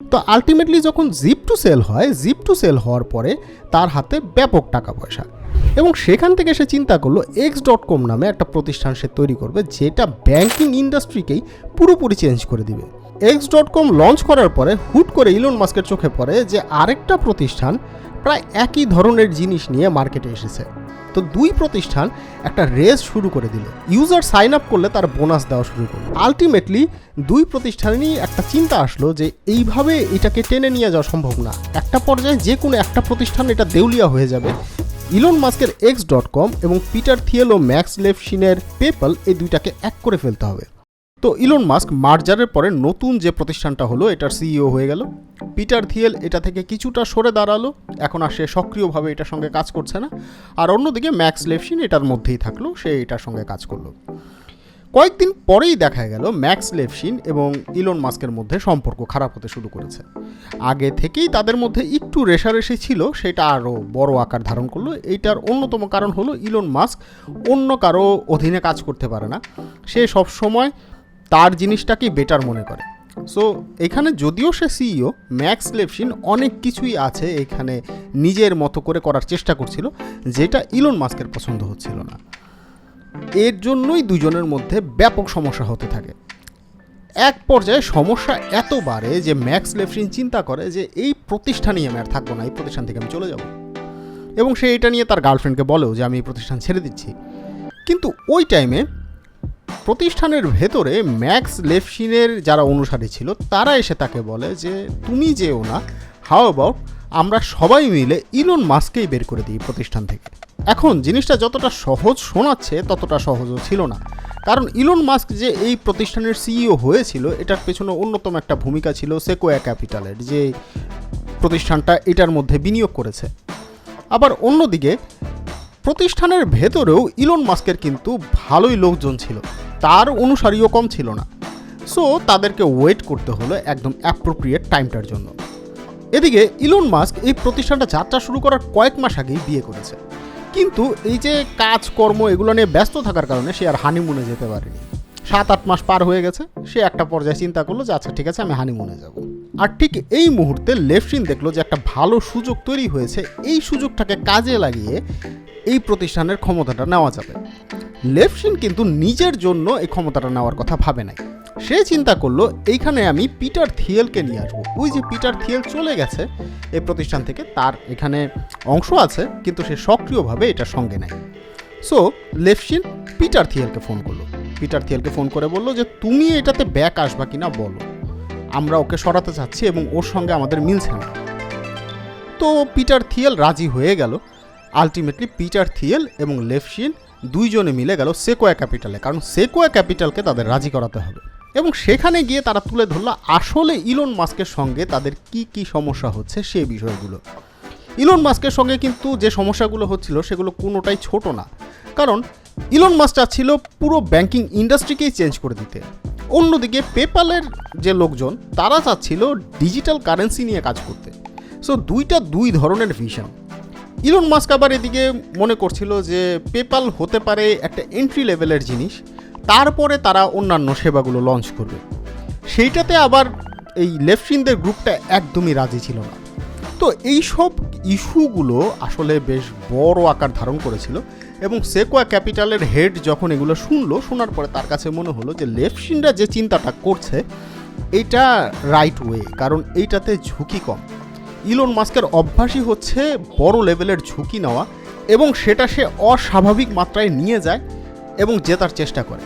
তো আলটিমেটলি যখন zip two sale হয় জিপ টু সেল হওয়ার পরে তার হাতে ব্যাপক টাকা পয়সা। এবং সেখান থেকে সে চিন্তা করল এক্স ডট কম নামে একটা প্রতিষ্ঠান সে তৈরি করবে, যেটা ব্যাংকিং ইন্ডাস্ট্রিকেই পুরোপুরি চেঞ্জ করে দিবে। এক্স ডট কম লঞ্চ করার পরে হুট করে ইলন মাস্কের চোখে পড়ে যে আরেকটা প্রতিষ্ঠান প্রায় একই ধরনের জিনিস নিয়ে মার্কেটে এসেছে। তো দুই প্রতিষ্ঠান একটা রেস শুরু করে দিল। ইউজার সাইন আপ করলে তার বোনাস দেওয়া শুরু করল। আলটিমেটলি দুই প্রতিষ্ঠানেরই একটা চিন্তা আসলো যে এইভাবে এটাকে টেনে নিয়ে যাওয়া সম্ভব না। একটা পর্যায়ে যে কোনো একটা প্রতিষ্ঠান এটা দেউলিয়া হয়ে যাবে। ইলন মাস্কের এক্স ডট কম এবং পিটার থিয়েলো ম্যাক্স লেফশিনের পেপল এই দুইটাকে এক করে ফেলতে হবে। তো ইলন মাস্ক মার্জারের পরে নতুন যে প্রতিষ্ঠানটা হলো, এটার সিইও হয়ে গেল। পিটার থিয়েল এটা থেকে কিছুটা সরে দাঁড়াল। এখন আর সে সক্রিয়ভাবে এটার সঙ্গে কাজ করছে না। আর অন্যদিকে ম্যাক্স লেফশিন এটার মধ্যেই থাকল, সে এটার সঙ্গে কাজ করল। কয়েকদিন পরেই দেখা গেল ম্যাক্স লেফশিন এবং ইলন মাস্কের মধ্যে সম্পর্ক খারাপ হতে শুরু করেছে। আগে থেকেই তাদের মধ্যে একটু রেশারেশি ছিল, সেটা আরও বড় আকার ধারণ করল। এইটার অন্যতম কারণ হলো ইলন মাস্ক অন্য কারও অধীনে কাজ করতে পারে না। সে সব সময় তার জিনিসটাকেই বেটার মনে করে? সো এখানে যদিও সে সিইও ম্যাক্স লেফশিন অনেক কিছুই আছে এখানে নিজের মতো করে করার চেষ্টা করছিল, যেটা ইলন মাস্কের পছন্দ হচ্ছিল না। এর জন্যই দুজনের মধ্যে ব্যাপক সমস্যা হতে থাকে। এক পর্যায়ে সমস্যা এত বাড়ে যে ম্যাক্স লেফরিন চিন্তা করে যে এই প্রতিষ্ঠানেই আমি আর থাকব না, এই প্রতিষ্ঠান থেকে আমি চলে যাব। এবং সে এটা নিয়ে তার গার্লফ্রেন্ডকে বলেও যে আমি এই প্রতিষ্ঠান ছেড়ে দিচ্ছি। কিন্তু ওই টাইমে প্রতিষ্ঠানের ভেতরে ম্যাক্স লেফসিনের যারা অনুসারী ছিল, তারা এসে তাকে বলে যে, তুমি যেও না, হাউ অ্যাবাউট, আমরা সবাই মিলে ইলন মাস্কেই বের করে দিই প্রতিষ্ঠান থেকে। এখন জিনিসটা যতটা সহজ শোনাচ্ছে, ততটা সহজও ছিল না। কারণ ইলন মাস্ক যে এই প্রতিষ্ঠানের সিইও হয়েছিল, এটার পেছনে অন্যতম একটা ভূমিকা ছিল সেকোয়া ক্যাপিটালের, যে প্রতিষ্ঠানটা এটার মধ্যে বিনিয়োগ করেছে। আবার অন্যদিকে, প্রতিষ্ঠানের ভেতরেও ইলন মাস্কের কিন্তু ভালোই লোকজন ছিল। তার অনুসারীও কম ছিল না। সো তাদেরকে ওয়েট করতে হলো একদম অ্যাপ্রোপ্রিয়েট টাইমটার জন্য। এদিকে ইলন মাস্ক এই প্রতিষ্ঠানটা যাত্রা শুরু করার কয়েক মাস আগেই বিয়ে করেছে। কিন্তু এই যে কাজকর্ম এগুলো নিয়ে ব্যস্ত থাকার কারণে সে আর হানিমুনে যেতে পারেনি। সাত আট মাস পার হয়ে গেছে, সে একটা পর্যায়ে চিন্তা করল যে আচ্ছা ঠিক আছে, আমি হানিমুনে যাব। আর ঠিক এই মুহূর্তে লেফটিন দেখল যে, একটা ভালো সুযোগ তৈরি হয়েছে। এই সুযোগটাকে কাজে লাগিয়ে এই প্রতিষ্ঠানের ক্ষমতাটা নেওয়া যাবে। লেফশিন কিন্তু নিজের জন্য এই ক্ষমতাটা নেওয়ার কথা ভাবে নাই। সে চিন্তা করল, এইখানে আমি পিটার থিয়েলকে নিয়ে আসব। ওই যে পিটার থিয়েল চলে গেছে এই প্রতিষ্ঠান থেকে তার এখানে অংশ আছে, কিন্তু সে সক্রিয়ভাবে এটা সঙ্গে নেয় সো লেফশিন পিটার থিয়েলকে ফোন করল। পিটার থিয়েলকে ফোন করে বলল যে, তুমি এটাতে ব্যাক আসবা কিনা বলো। আমরা ওকে সরাতে চাচ্ছি এবং ওর সঙ্গে আমাদের মিলছে না। তো পিটার থিয়েল রাজি হয়ে গেল। আলটিমেটলি পিটার থিয়েল এবং লেফশিন দুইজনে মিলে গেল সেকোয়া ক্যাপিটালে কারণ সেকোয়া ক্যাপিটালকে তাদের রাজি করাতে হবে। এবং সেখানে গিয়ে তারা তুলে ধরলো আসলে ইলন মাস্কের সঙ্গে তাদের কি কি সমস্যা হচ্ছে সেই বিষয়গুলো। ইলন মাস্কের সঙ্গে কিন্তু যে সমস্যাগুলো হচ্ছিল সেগুলো কোনোটাই ছোট না। কারণ ইলন মাস্ক চাচ্ছিল পুরো ব্যাংকিং ইন্ডাস্ট্রিকেই চেঞ্জ করে দিতে। অন্যদিকে পেপালের যে লোকজন, তারা চাচ্ছিল ডিজিটাল কারেন্সি নিয়ে কাজ করতে। সো দুইটা দুই ধরনের ভিশন ইলন মাস্ক আবার এদিকে মনে করছিল যে পেপাল হতে পারে একটা এন্ট্রি লেভেলের জিনিস, তারপরে তারা অন্যান্য সেবাগুলো লঞ্চ করবে। সেইটাতে আবার এই লেফটিনদের গ্রুপটা একদমই রাজি ছিল না। তো এই সব ইস্যুগুলো আসলে বেশ বড় আকার ধারণ করেছিল এবং সেকোয়া ক্যাপিটালের হেড যখন এগুলো শুনলো, শোনার পরে তার কাছে মনে হলো যে লেফটিনরা যে চিন্তাটা করছে, এটা রাইট ওয়ে কারণ এইটাতে ঝুঁকি কম। ইলন মাস্কের অভ্যাসই হচ্ছে বড় লেভেলের ঝুঁকি নেওয়া এবং সেটা সে অস্বাভাবিক মাত্রায় নিয়ে যায় এবং জেতার চেষ্টা করে।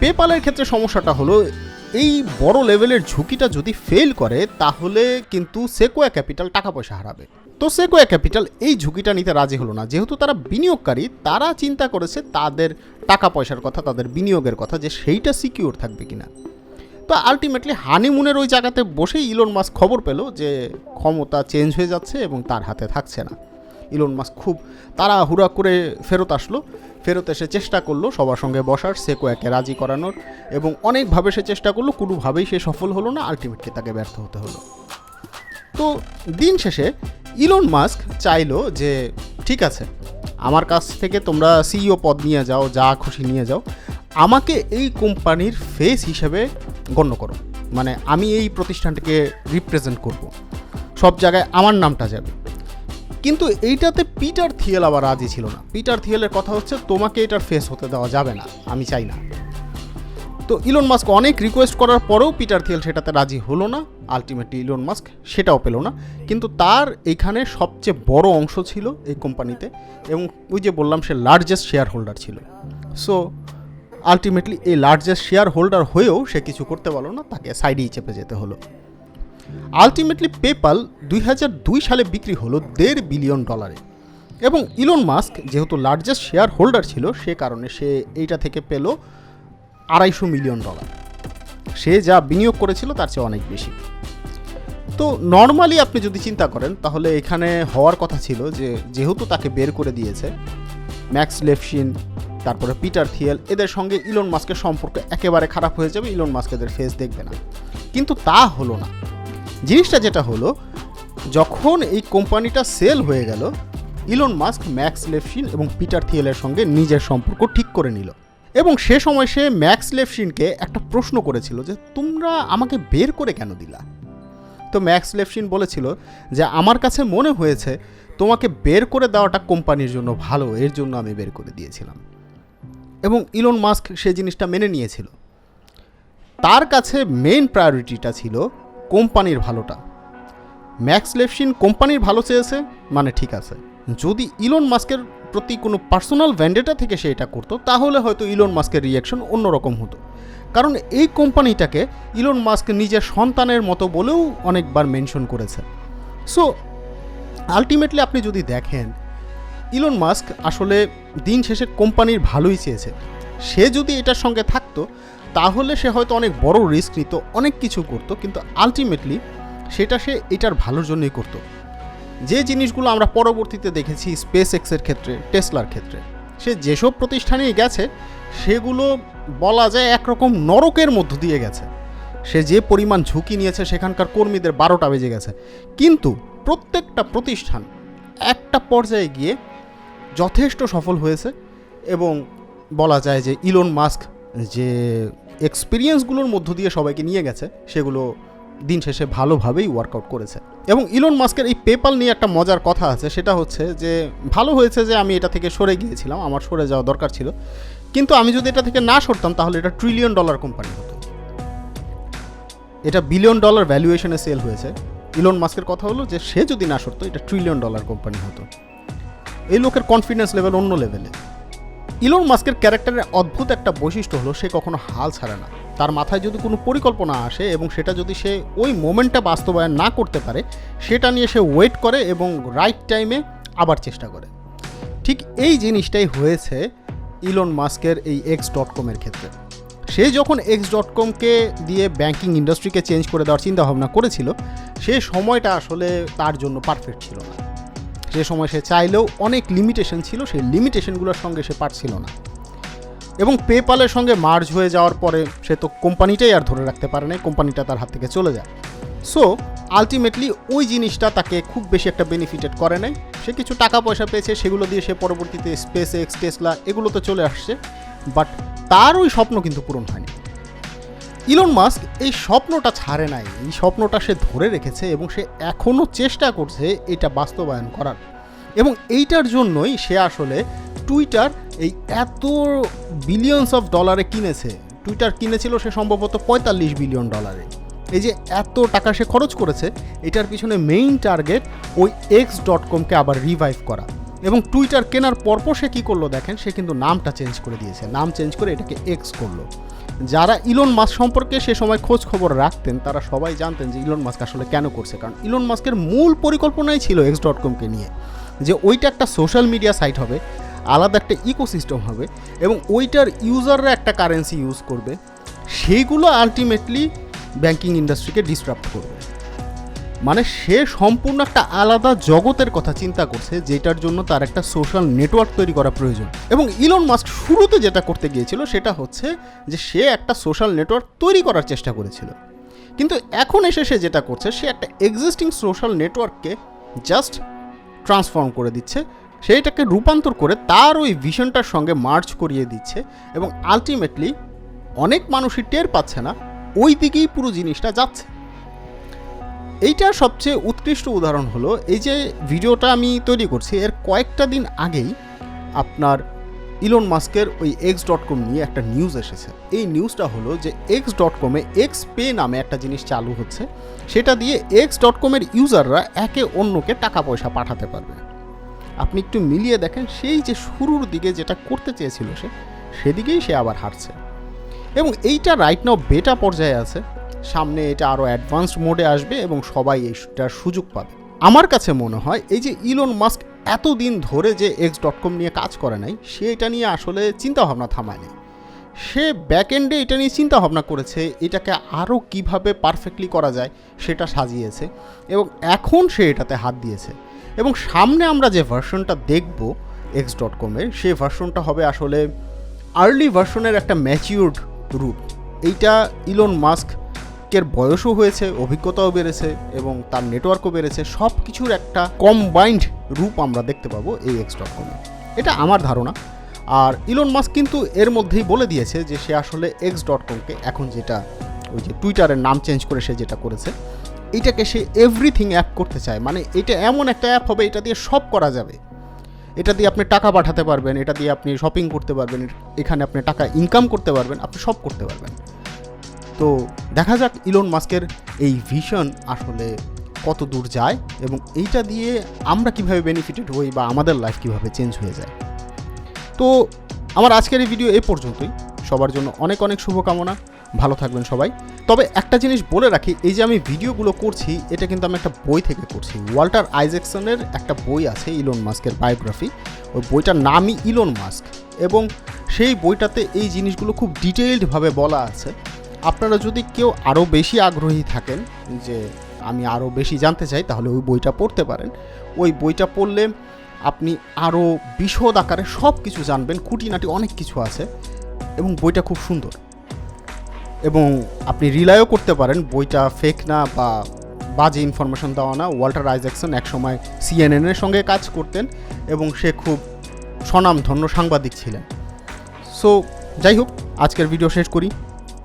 পেপালের ক্ষেত্রে সমস্যাটা হলো, এই বড় লেভেলের ঝুঁকিটা যদি ফেল করে, তাহলে কিন্তু সেকোয়া ক্যাপিটাল টাকা পয়সা হারাবে। তো সেকোয়া ক্যাপিটাল এই ঝুঁকিটা নিতে রাজি হলো না। যেহেতু তারা বিনিয়োগকারী, তারা চিন্তা করেছে তাদের টাকা পয়সার কথা, তাদের বিনিয়োগের কথা যে সেইটা সিকিউর থাকবে কিনা। তো আলটিমেটলি হানিমুনের ওই জায়গাতে বসেই ইলন মাস্ক খবর পেল যে ক্ষমতা চেঞ্জ হয়ে যাচ্ছে এবং তার হাতে থাকছে না। ইলন মাস্ক খুব তারা হুড়া করে ফেরত আসলো। ফেরত এসে চেষ্টা করল সবার সঙ্গে বসার সেকোয়াকে রাজি করানোর এবং অনেকভাবে সে চেষ্টা করল, কোনোভাবেই সে সফল হলো না আলটিমেটলি তাকে ব্যর্থ হতে হলো। তো দিন শেষে ইলন মাস্ক চাইলো যে, ঠিক আছে, আমার কাছ থেকে তোমরা সিইও পদ নিয়ে যাও, যা খুশি নিয়ে যাও। আমাকে এই কোম্পানির ফেস হিসেবে গণ্য করো। মানে আমি এই প্রতিষ্ঠানটিকে রিপ্রেজেন্ট করব। সব জায়গায় আমার নামটা যাবে। কিন্তু এইটাতে পিটার থিয়েল আবার রাজি ছিল না। পিটার থিয়েলের কথা হচ্ছে, তোমাকে এটার ফেস হতে দেওয়া যাবে না। আমি চাই না। তো ইলন মাস্ক অনেক রিকোয়েস্ট করার পরেও পিটার থিয়েল সেটাতে রাজি হলো না। আলটিমেটলি ইলন মাস্ক সেটাও পেল না। কিন্তু তার এইখানে সবচেয়ে বড় অংশ ছিল এই কোম্পানিতে এবং ওই যে বললাম সে লার্জেস্ট শেয়ার হোল্ডার ছিল। সো আলটিমেটলি এই লার্জেস্ট শেয়ার হোল্ডার হয়েও সে কিছু করতে পারল না, তাকে সাইডেই চেপে যেতে হলো। আলটিমেটলি পেপাল দুই দুই সালে বিক্রি হলো দেড় বিলিয়ন ডলারে এবং ইলন মাস্ক যেহেতু লার্জেস্ট শেয়ার হোল্ডার ছিল, সে কারণে সে এইটা থেকে পেল আড়াইশো মিলিয়ন ডলার সে যা বিনিয়োগ করেছিল তার চেয়ে অনেক বেশি। তো নর্মালি আপনি যদি চিন্তা করেন, তাহলে এখানে হওয়ার কথা ছিল যে, যেহেতু তাকে বের করে দিয়েছে ম্যাক্স লেফশিন তারপরে পিটার থিয়েল, এদের সঙ্গে ইলন মাস্কের সম্পর্ক একেবারে খারাপ হয়ে যাবে, ইলন মাস্ক এদের ফেস দেখবে না। কিন্তু তা হলো না। জিনিসটা যেটা হলো, যখন এই কোম্পানিটা সেল হয়ে গেল, ইলন মাস্ক, ম্যাক্স লেফশিন এবং পিটার থিয়েলের সঙ্গে নিজের সম্পর্ক ঠিক করে নিল। এবং সে সময় সে ম্যাক্স লেফশিনকে একটা প্রশ্ন করেছিল যে, তোমরা আমাকে বের করে কেন দিলা? তো ম্যাক্স লেফশিন বলেছিল যে, আমার কাছে মনে হয়েছে, তোমাকে বের করে দেওয়াটা কোম্পানির জন্য ভালো, এর জন্য আমি বের করে দিয়েছিলাম। এবং ইলন মাস্ক সে জিনিসটা মেনে নিয়েছিল। তার কাছে মেইন প্রায়োরিটিটা ছিল কোম্পানির ভালোটা। ম্যাক্স লেফশিন কোম্পানির ভালো চেয়েছে মানে ঠিক আছে। যদি ইলন মাস্কের প্রতি কোনো পার্সোনাল ভ্যান্ডেটা থেকে সে এটা করতো, তাহলে হয়তো ইলন মাস্কের রিয়াকশন অন্যরকম হতো। কারণ এই কোম্পানিটাকে ইলন মাস্ক নিজের সন্তানের মতো বলেও অনেকবার মেনশন করেছে। সো আলটিমেটলি আপনি যদি দেখেন ইলন মাস্ক আসলে দিন শেষে কোম্পানির ভালোই চেয়েছে। সে যদি এটার সঙ্গে থাকতো, তাহলে সে হয়তো অনেক বড় রিস্ক নিত, অনেক কিছু করতো, কিন্তু আলটিমেটলি সেটা সে এটার ভালোর জন্যই করতো। যে জিনিসগুলো আমরা পরবর্তীতে দেখেছি স্পেস এক্সের ক্ষেত্রে, টেসলার ক্ষেত্রে, সে যেসব প্রতিষ্ঠানেই গেছে, সেগুলো বলা যায় একরকম নরকের মধ্য দিয়ে গেছে। সে যে পরিমাণ ঝুঁকি নিয়েছে, সেখানকার কর্মীদের বারোটা বেজে গেছে। কিন্তু প্রত্যেকটা প্রতিষ্ঠান একটা পর্যায়ে গিয়ে যথেষ্ট সফল হয়েছে এবং বলা যায় যে ইলন মাস্ক যে এক্সপিরিয়েন্সগুলোর মধ্য দিয়ে সবাইকে নিয়ে গেছে, সেগুলো দিন শেষে ভালোভাবেই ওয়ার্কআউট করেছে। এবং ইলন মাস্কের এই পেপাল নিয়ে একটা মজার কথা আছে, সেটা হচ্ছে যে ভালো হয়েছে যে আমি এটা থেকে সরে গিয়েছিলাম, আমার সরে যাওয়া দরকার ছিল। কিন্তু আমি যদি এটা থেকে না সরতাম, তাহলে এটা ট্রিলিয়ন ডলার কোম্পানি হতো। এটা বিলিয়ন ডলার ভ্যালুয়েশনে সেল হয়েছে। ইলন মাস্কের কথা হলো যে সে যদি না সরতো, এটা ট্রিলিয়ন ডলার কোম্পানি হতো। এই লোকের কনফিডেন্স লেভেল অন্য লেভেলে ইলন মাস্কের ক্যারেক্টারের অদ্ভুত একটা বৈশিষ্ট্য হলো সে কখনো হাল ছাড়ে না। তার মাথায় যদি কোনো পরিকল্পনা আসে এবং সেটা যদি সে ওই মোমেন্টটা বাস্তবায়ন না করতে পারে, সেটা নিয়ে সে ওয়েট করে এবং রাইট টাইমে আবার চেষ্টা করে। ঠিক এই জিনিসটাই হয়েছে ইলন মাস্কের এই এক্স ডট কমের ক্ষেত্রে। সে যখন এক্স ডট কমকে দিয়ে ব্যাঙ্কিং ইন্ডাস্ট্রিকে চেঞ্জ করে দেওয়ার চিন্তা ভাবনা করেছিল, সে সময়টা আসলে তার জন্য পারফেক্ট ছিল না। যে সময় সে চাইলেও অনেক লিমিটেশন ছিল, সেই লিমিটেশনগুলোর সঙ্গে সে পারছিল না। এবং পেপালের সঙ্গে মার্জ হয়ে যাওয়ার পরে সে তো কোম্পানিটাই আর ধরে রাখতে পারে না কোম্পানিটা তার হাত থেকে চলে যায়। সো আলটিমেটলি ওই জিনিসটা তাকে খুব বেশি একটা বেনিফিটেড করে নাই। সে কিছু টাকা পয়সা পেয়েছে, সেগুলো দিয়ে সে পরবর্তীতে স্পেস এক্স টেসলা এগুলোতে চলে আসছে। বাট তার ওই স্বপ্ন কিন্তু পূরণ হয়নি। ইলন মাস্ক এই স্বপ্নটা ছাড়ে নাই, এই স্বপ্নটা সে ধরে রেখেছে এবং সে এখনও চেষ্টা করছে এটা বাস্তবায়ন করার। এবং এইটার জন্যই সে আসলে টুইটার এই এত বিলিয়নস অফ ডলারে কিনেছে। টুইটার কিনেছিল সে সম্ভবত পঁয়তাল্লিশ বিলিয়ন ডলারে এই যে এত টাকা সে খরচ করেছে, এটার পিছনে মেইন টার্গেট ওই এক্স ডট কমকে আবার রিভাইভ করা। এবং টুইটার কেনার পরপর সে কী করল দেখেন, সে কিন্তু নামটা চেঞ্জ করে দিয়েছে। নাম চেঞ্জ করে এটাকে এক্স করল। যারা ইলন মাস্ক সম্পর্কে সে সময় খোঁজ খবর রাখতেন, তারা সবাই জানতেন যে ইলন মাস্ক আসলে কেন করছে। কারণ ইলন মাস্কের মূল পরিকল্পনাই ছিল এক্স ডট কমকে নিয়ে। যে ওইটা একটা সোশ্যাল মিডিয়া সাইট হবে, আলাদা একটা ইকোসিস্টেম হবে এবং ওইটার ইউজাররা একটা কারেন্সি ইউজ করবে, সেইগুলো আলটিমেটলি ব্যাঙ্কিং ইন্ডাস্ট্রিকে ডিসরাপ্ট করবে। মানে সে সম্পূর্ণ একটা আলাদা জগতের কথা চিন্তা করছে, যেটার জন্য তার একটা সোশ্যাল নেটওয়ার্ক তৈরি করা প্রয়োজন। এবং ইলন মাস্ক শুরুতে যেটা করতে গিয়েছিল, সেটা হচ্ছে যে সে একটা সোশ্যাল নেটওয়ার্ক তৈরি করার চেষ্টা করেছিল। কিন্তু এখন এসে সে যেটা করছে, সে একটা এক্সিস্টিং সোশ্যাল নেটওয়ার্ককে জাস্ট ট্রান্সফর্ম করে দিচ্ছে। সেইটাকে রূপান্তর করে তার ওই ভিশনটার সঙ্গে মার্চ করিয়ে দিচ্ছে এবং আলটিমেটলি অনেক মানুষই টের পাচ্ছে না, ওই দিকেই পুরো জিনিসটা যাচ্ছে। এইটা সবচেয়ে উৎকৃষ্ট উদাহরণ হলো, এই যে ভিডিওটা আমি তৈরি করছি, এর কয়েকটা দিন আগেই আপনার ইলন মাস্কের ওই এক্স ডট কম নিয়ে একটা নিউজ এসেছে। এই নিউজটা হলো যে এক্স ডট কমে এক্স পে নামে একটা জিনিস চালু হচ্ছে। সেটা দিয়ে এক্স ডট কমের ইউজাররা একে অন্যকে টাকা পয়সা পাঠাতে পারবে। আপনি একটু মিলিয়ে দেখেন, সেই যে শুরুর দিকে যেটা করতে চেয়েছিল সে, সেদিকেই সে আবার হারছে। এবং এইটা রাইট নাও বেটা পর্যায়ে আছে। সামনে এটা আরও অ্যাডভান্সড মোডে আসবে এবং সবাই এইটার সুযোগ পাবে। আমার কাছে মনে হয়, এই যে ইলন মাস্ক এতদিন ধরে যে এক্স ডট কম নিয়ে কাজ করে নাই, সে এটা নিয়ে আসলে চিন্তাভাবনা থামায়নি। সে ব্যাক এন্ডে এটা নিয়ে চিন্তা ভাবনা করেছে, এটাকে আরও কীভাবে পারফেক্টলি করা যায় সেটা সাজিয়েছে এবং এখন সে এটাতে হাত দিয়েছে। এবং সামনে আমরা যে ভার্সনটা দেখব এক্স ডট কমের সেই ভার্সনটা হবে আসলে আর্লি ভার্সনের একটা ম্যাচিউরড রূপ। এইটা ইলন মাস্কের বয়সও হয়েছে, অভিজ্ঞতাও বেড়েছে এবং তার নেটওয়ার্কও বেড়েছে সব কিছুর একটা কম্বাইন্ড রূপ আমরা দেখতে পাবো এই এক্স ডট কমে এটা আমার ধারণা। আর ইলন মাস্ক কিন্তু এর মধ্যেই বলে দিয়েছে যে সে আসলে এক্স ডট কমকে এখন যেটা ওই যে টুইটারের নাম চেঞ্জ করে সে যেটা করেছে, এটাকে সে এভরিথিং অ্যাপ করতে চায়। মানে এটা এমন একটা অ্যাপ হবে, এটা দিয়ে সব করা যাবে। এটা দিয়ে আপনি টাকা পাঠাতে পারবেন, এটা দিয়ে আপনি শপিং করতে পারবেন, এখানে আপনি টাকা ইনকাম করতে পারবেন, আপনি সব করতে পারবেন। তো দেখা যাক ইলন মাস্কের এই ভিশন আসলে কত দূর যায় এবং এইটা দিয়ে আমরা কীভাবে বেনিফিটেড হই বা আমাদের লাইফ কীভাবে চেঞ্জ হয়ে যায়। তো আমার আজকের এই ভিডিও এ পর্যন্তই। সবার জন্য অনেক অনেক শুভকামনা। ভালো থাকবেন সবাই। তবে একটা জিনিস বলে রাখি, এই যে আমি ভিডিওগুলো করছি, এটা কিন্তু আমি একটা বই থেকে করছি। ওয়াল্টার আইজেকসনের একটা বই আছে ইলন মাস্কের বায়োগ্রাফি ওই বইটার নামই ইলন মাস্ক এবং সেই বইটাতে এই জিনিসগুলো খুব ডিটেইলডভাবে বলা আছে। আপনারা যদি কেউ আরও বেশি আগ্রহী থাকেন যে আমি আরও বেশি জানতে চাই, তাহলে ওই বইটা পড়তে পারেন। ওই বইটা পড়লে আপনি আরও বিশদ আকারে সব কিছু জানবেন, খুঁটিনাটি অনেক কিছু আছে এবং বইটা খুব সুন্দর। এবং আপনি রিলাইও করতে পারেন, বইটা ফেক না বা বাজে ইনফরমেশন দেওয়া না। ওয়াল্টার আইজ্যাকসন একসময় সিএনএনের সঙ্গে কাজ করতেন এবং সে খুব স্বনামধন্য সাংবাদিক ছিলেন। সো যাই হোক, আজকের ভিডিও শেষ করি।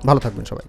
ভালো থাকবেন সবাই।